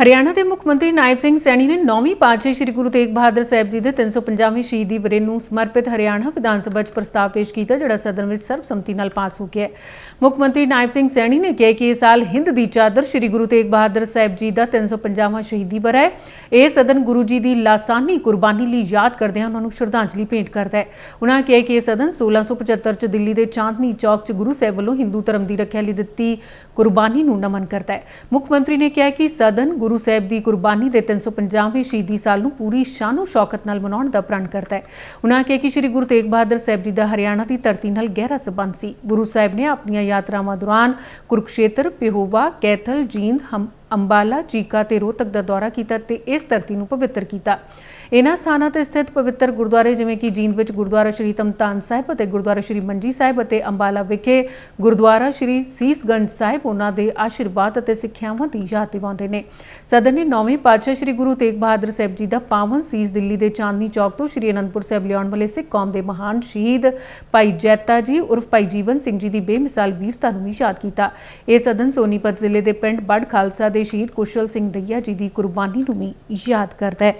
ਹਰਿਆਣਾ ਦੇ ਮੁੱਖ ਮੰਤਰੀ ਨਾਇਬ ਸਿੰਘ ਸੈਣੀ ਨੇ 9ਵੀਂ ਪਾਤਸ਼ਾਹੀ ਸ੍ਰੀ ਗੁਰੂ ਤੇਗ ਬਹਾਦਰ ਸਾਹਿਬ ਜੀ ਦੇ 350ਵੀਂ ਸ਼ਹੀਦੀ ਵਰ੍ਹੇ ਨੂੰ ਸਮਰਪਿਤ ਹਰਿਆਣਾ ਵਿਧਾਨ ਸਭਾ 'ਚ ਪ੍ਰਸਤਾਵ ਪੇਸ਼ ਕੀਤਾ, ਜਿਹੜਾ ਸਦਨ ਵਿੱਚ ਸਰਬਸੰਮਤੀ ਨਾਲ ਪਾਸ ਹੋ ਗਿਆ ਮੁੱਖ ਮੰਤਰੀ ਨਾਇਬ ਸਿੰਘ ਸੈਣੀ ਨੇ ਕਿਹਾ ਕਿ ਇਹ ਸਾਲ ਹਿੰਦ ਦੀ ਚਾਦਰ ਸ੍ਰੀ ਗੁਰੂ ਤੇਗ ਬਹਾਦਰ ਸਾਹਿਬ ਜੀ ਦਾ 350ਵਾਂ ਸ਼ਹੀਦੀ ਵਰ੍ਹਾ ਹੈ। ਇਹ ਸਦਨ ਗੁਰੂ ਜੀ ਦੀ ਲਾਸਾਨੀ ਕੁਰਬਾਨੀ ਲਈ ਯਾਦ ਕਰਦਿਆਂ ਉਹਨਾਂ ਨੂੰ ਸ਼ਰਧਾਂਜਲੀ ਭੇਂਟ ਕਰਦਾ ਹੈ। ਉਹਨਾਂ ਕਿਹਾ ਕਿ ਇਹ ਸਦਨ 1675 ਚ ਦਿੱਲੀ ਦੇ ਚਾਂਦਨੀ ਚੌਕ 'ਚ ਗੁਰੂ ਸਾਹਿਬ ਵੱਲੋਂ ਹਿੰਦੂ ਧਰਮ ਦੀ ਰੱਖਿਆ ਲਈ ਦਿੱਤੀ ਕੁਰਬਾਨੀ ਨੂੰ ਨਮਨ ਕਰਦਾ ਹੈ। ਮੁੱਖ ਮੰਤਰੀ ਨੇ ਕਿਹਾ ਕਿ ਸਦਨ ਗੁਰੂ ਸਾਹਿਬ ਦੀ ਕੁਰਬਾਨੀ ਦੇ 350ਵੇਂ ਸ਼ਹੀਦੀ ਸਾਲ ਨੂੰ ਪੂਰੀ ਸ਼ਾਨੋ ਸ਼ੌਕਤ ਨਾਲ ਮਨਾਉਣ ਦਾ ਪ੍ਰਣ ਕਰਦਾ ਹੈ। ਉਹਨਾਂ ਕਿਹਾ ਕਿ ਸ੍ਰੀ ਗੁਰੂ ਤੇਗ ਬਹਾਦਰ ਸਾਹਿਬ ਜੀ ਦਾ ਹਰਿਆਣਾ ਦੀ ਧਰਤੀ ਨਾਲ ਗਹਿਰਾ ਸੰਬੰਧ ਸੀ। ਗੁਰੂ ਸਾਹਿਬ ਨੇ ਆਪਣੀਆਂ ਯਾਤਰਾਵਾਂ ਦੌਰਾਨ ਕੁਰਕਸ਼ੇਤਰ, ਪਿਹੋਵਾ, ਕੈਥਲ, ਜੀਂਦ, ਹਮ ਅੰਬਾਲਾ, ਚੀਕਾ ਤੇ ਰੋਹਤਕ ਦਾ ਦੌਰਾ ਕੀਤਾ ਤੇ ਇਸ ਧਰਤੀ ਨੂੰ ਪਵਿੱਤਰ ਕੀਤਾ। ਇਹਨਾਂ ਸਥਾਨਾਂ ਤੇ ਸਥਿਤ ਪਵਿੱਤਰ ਗੁਰਦੁਆਰੇ ਜਿਵੇਂ ਕਿ ਜੀਂਦ ਵਿੱਚ ਗੁਰਦੁਆਰਾ ਸ਼੍ਰੀ ਤਮਤਾਨ ਸਾਹਿਬ ਅਤੇ ਗੁਰਦੁਆਰਾ ਸ਼੍ਰੀ ਮੰਜੀ ਸਾਹਿਬ ਅਤੇ ਅੰਬਾਲਾ ਵਿਖੇ ਗੁਰਦੁਆਰਾ ਸ਼੍ਰੀ ਸੀਸਗੰਜ ਸਾਹਿਬ, ਉਹਨਾਂ ਦੇ ਆਸ਼ੀਰਵਾਦ ਅਤੇ ਸਿੱਖਿਆਵਾਂ ਦੀ ਯਾਦ ਦਿਵਾਉਂਦੇ ਨੇ। ਸਦਨ ਨੇ ਨੌਵੇਂ ਪਾਤਸ਼ਾਹ ਸ਼੍ਰੀ ਗੁਰੂ ਤੇਗ ਬਹਾਦਰ ਸਾਹਿਬ ਜੀ ਦਾ ਪਾਵਨ ਸੀਸ ਦਿੱਲੀ ਦੇ ਚਾਂਦਨੀ ਚੌਕ ਤੋਂ ਸ਼੍ਰੀ ਅਨੰਦਪੁਰ ਸਾਹਿਬ ਲਿਆਉਣ ਵਾਲੇ ਸਿੱਖ ਕੌਮ ਦੇ ਮਹਾਨ ਸ਼ਹੀਦ ਭਾਈ ਜੈਤਾ ਜੀ, ਉਰਫ ਭਾਈ ਜੀਵਨ ਸਿੰਘ ਜੀ ਦੀ ਬੇਮਿਸਾਲ ਵੀਰਤਾ ਨੂੰ ਵੀ ਯਾਦ ਕੀਤਾ। ਇਹ ਸਦਨ ਸੋਨੀਪਤ ਜ਼ਿਲ੍ਹੇ ਦੇ ਪਿੰਡ ਬੜ ਖਾਲਸਾ ਦੇ ਦੇ ਸ਼ਹੀਦ ਕੁਸ਼ਲ ਸਿੰਘ ਦਈਆ ਜੀ ਦੀ ਕੁਰਬਾਨੀ ਨੂੰ ਵੀ ਯਾਦ ਕਰਦਾ ਹੈ।